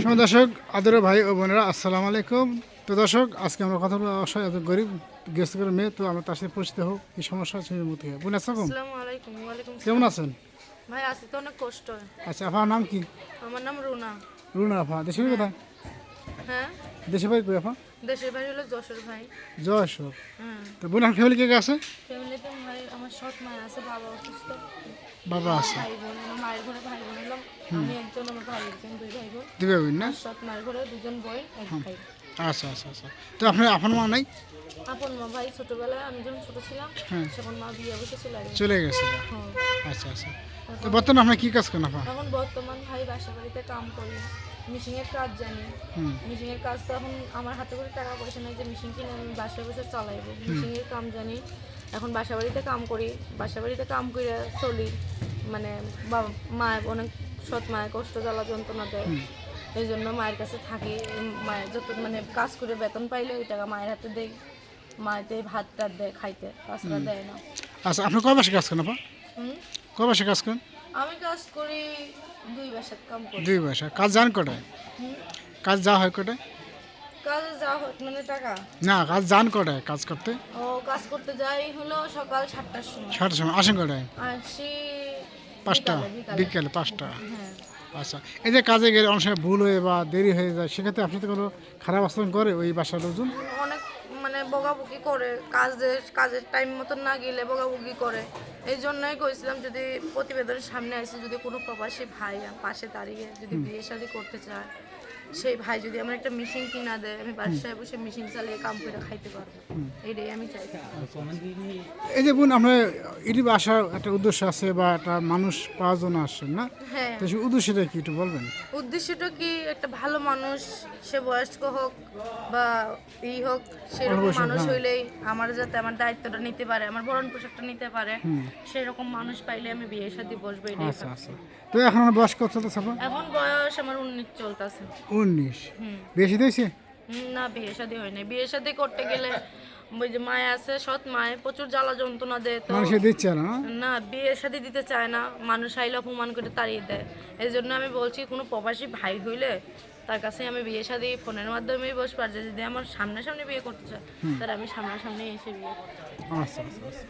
সময় দর্শক আদরে ভাই ও বোনেরা আসসালামু আলাইকুম। তো দর্শক আজকে আমরা কথা বলব অবশ্যই এত গরিব গেস্ট করে মেয়ে তো আমরা তার সাথে পরিচিত হোক কি সমস্যা আছে মধ্যে? বোন আসসালাম। কেমন আছেন? ভাই আছি তো অনেক কষ্ট। আচ্ছা আপনার নাম কি? আমার নাম রুনা। রুনা আফা দেশে বাড়ি কোথায়? হ্যাঁ? দেশে বাড়ি কই আফা? দেশের বাড়ি হলো যশোর ভাই। জয়সর হ্যাঁ তো বোন ফ্যামিলি কে কে আছে? ফ্যামিলিতে ভাই আমার সৎ মা আছে বাবা অসুস্থ। বাবা আছে। ভাই বোন আমার মায়ের ঘরে ভাই আমি একজন আমার ভাই একজন দুই ভাই বোন। দিবে বোন না? সৎ মায়ের ঘরে দুজন এক ভাই। আচ্ছা আচ্ছা আচ্ছা। তো আপনার আপনার মা নাই? আপন মা ভাই ছোটবেলায় আমি যখন ছোট ছিলাম হ্যাঁ। তখন মা বিয়ে বসে চলে গেছে। চলে গেছে। হ্যাঁ। আচ্ছা আচ্ছা। তো বর্তমানে আপনি কি কাজ করেন আপা? এখন বর্তমান ভাই বাসা বাড়িতে কাম করি মেশিনের কাজ জানি। মেশিনের কাজ তো এখন আমার হাতে করে টাকা পয়সা নেই যে মেশিন কিনে আমি বাসায় বসে চালাইবো। মেশিনের কাম জানি। এখন বাসা বাড়িতে কাম করি। বাসা বাড়িতে কাম করে চলি। মানে মায়ের অনেক সৎ মায়ের কষ্ট জ্বালা যন্ত্রণা দেয়। এই জন্য মায়ের কাছে থাকি। মায়ের যত মানে কাজ করে বেতন পাইলে ওই টাকা মায়ের হাতে দেই। মায়েতে ভাত টাত দেয় খাইতে তাছাড়া দেয় না। আচ্ছা আপনি কয় মাসে কাজ করেন আপা? কয় মাসে কাজ করেন? আমি কাজ করি দুই বাসার কাম করি। দুই মাসে। কাজ যান কটায়? কাজ যা হয় কটায়? কাজ যা হোক মানে টাকা? না কাজ যান কটায় কাজ করতে? ও কাজ করতে যাই হলো সকাল সাতটার সময়। ছটার সময়। আসেন কটায়? আসি পাঁচটা বিকালে, পাঁচটা। হ্যাঁ। আচ্ছা এই যে কাজে গেলে অনেক সময় ভুল হয়ে বা দেরি হয়ে যায় সেক্ষেত্রে আপনি তো কোনো খারাপ আচরণ করে ওই বাসার লোকজন? অনেক মানে বকাবকি করে কাজের কাজের টাইম মতন না গেলে বকাবকি করে। এই জন্যই কইছিলাম যদি প্রতিবেদনের সামনে আসে যদি কোনো প্রবাসী ভাই পাশে দাঁড়িয়ে যদি বিয়ে শাদি করতে চায় সেই ভাই যদি আমার একটা মেশিন কিনা দেয় আমি বাসায় বসে মেশিন চালিয়ে কাম করে খাইতে পারব। এইটাই আমি চাই। এই যে বোন আমরা এটি বাসার একটা উদ্দেশ্য আছে বা একটা মানুষ পাওয়ার জন্য আসছেন না? হ্যাঁ। তো সেই উদ্দেশ্যটা কি একটু বলবেন? উদ্দেশ্যটা কি একটা ভালো মানুষ সে বয়স্ক হোক বা ই হোক সেরকম মানুষ হইলেই আমার যাতে আমার দায়িত্বটা নিতে পারে আমার ভরণ পোশাকটা নিতে পারে সেরকম মানুষ পাইলে আমি বিয়ে শাদী বসবো এটাই আচ্ছা আচ্ছা। তো এখন আমার বয়স কত এখন বয়স আমার উন্নিশ চলতেছে। উনিশ হুম। বেশি দিয়েছে না বিয়ে শাদী হয় না বিয়ে শাদী করতে গেলে ওই যে মায় আছে সৎ মায় প্রচুর জ্বালা যন্ত্রণা দেয় তো। মানুষে দিচ্ছে না না? না বিয়ে শাদী দিতে চায় না। মানুষ আইলে অপমান করে তাড়িয়ে দেয়। এই জন্য আমি বলছি কোনো প্রবাসী ভাই হইলে তার কাছে আমি বিয়ে শাদী ফোনের মাধ্যমেই বসবো আর যদি আমার সামনাসামনি বিয়ে করতে চায় তাহলে আমি সামনাসামনি এসে বিয়ে করতে আচ্ছা আচ্ছা আচ্ছা।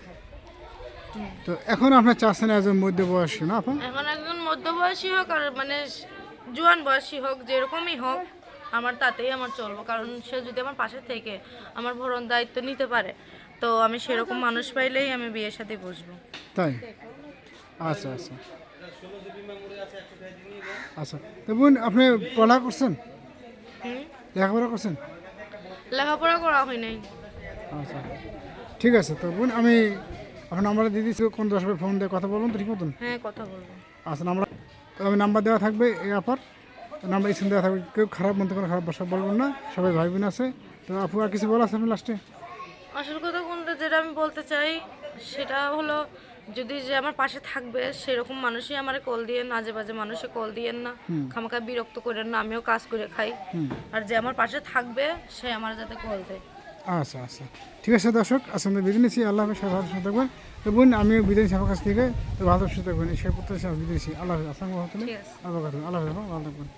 তো এখন আপনার চাচ্ছেন একজন মধ্যবয়সী না এখন একজন মধ্যবয়সী হোক আর মানে জোয়ান বয়সী হোক যেরকমই হোক আমার তাতেই আমার চলবো। কারণ সে যদি আমার পাশে থেকে আমার ভরণ দায়িত্ব নিতে পারে তো আমি সেরকম মানুষ পাইলেই আমি বিয়ের সাথে বসবো। তাই? আচ্ছা আচ্ছা। আচ্ছা। তো বোন আপনি পড়া করছেন? লেখাপড়া করছেন? লেখাপড়া করা হয় নাই আচ্ছা। ঠিক আছে তো বোন আমি আপনার নাম্বার দিয়ে দিচ্ছি। কোন দশ ফোন দিয়ে কথা বলবেন তো ঠিক মতন? হ্যাঁ কথা বলব। আচ্ছা নাম্বার তো আমি নাম্বার দেওয়া থাকবে এই আপার নাম্বার স্ক্রিন দেওয়া থাকবে। কেউ খারাপ মধ্যে কোনো খারাপ ভাষা বলবেন না। সবাই ভাই বোন আছে। তো আপু আর কিছু বলা আছে আপনি লাস্টে আসল কথা কোনটা যেটা আমি বলতে চাই সেটা হলো যদি যে আমার পাশে থাকবে সেরকম মানুষই আমার কল দিয়ে আজে বাজে মানুষে কল দিয়েন না। খামাখা বিরক্ত করেন না আমিও কাজ করে খাই। আর যে আমার পাশে থাকবে সে আমার যাতে কল দেয়। আচ্ছা আচ্ছা। ঠিক আছে দর্শক আসলে বিদায় নিচ্ছি। আল্লাহ হাফিজ ভালো সুস্থ থাকবেন। তো বোন আমিও বিদায় নিচ্ছি আমার কাছ থেকে। তো ভালো সুস্থ থাকবেন। এই সব প্রত্যাশা বিদায় নিচ্ছি। আল্লাহ হাফিজ। আসসালামু আল্লাহ আল্লাহ ভালো থাকবেন।